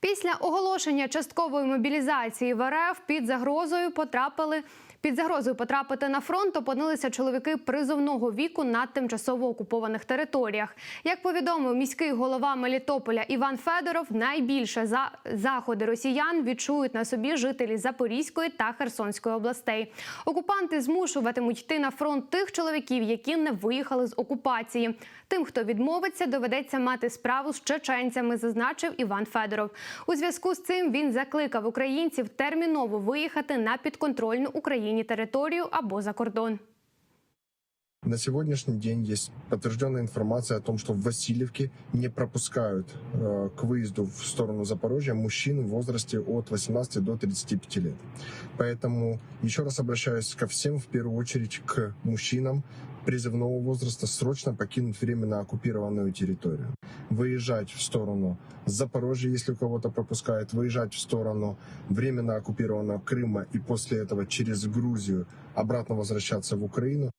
Після оголошення часткової мобілізації в РФ під загрозою потрапили. Під загрозою потрапити на фронт опинилися чоловіки призовного віку на тимчасово окупованих територіях. Як повідомив міський голова Мелітополя Іван Федоров, найбільше за заходи росіян відчують на собі жителі Запорізької та Херсонської областей. Окупанти змушуватимуть йти на фронт тих чоловіків, які не виїхали з окупації. Тим, хто відмовиться, доведеться мати справу з чеченцями, зазначив Іван Федоров. У зв'язку з цим він закликав українців терміново виїхати на підконтрольну Україні територію або за кордон. На сегодняшний день есть подтвержденная информация о том, что в Васильевке не пропускают э, к выезду в сторону Запорожья мужчин в возрасте от 18 до 35 лет. Поэтому еще раз обращаюсь ко всем, в первую очередь к мужчинам призывного возраста, срочно покинуть временно оккупированную территорию. Выезжать в сторону Запорожья, если у кого-то пропускают, выезжать в сторону временно оккупированного Крыма и после этого через Грузию обратно возвращаться в Украину.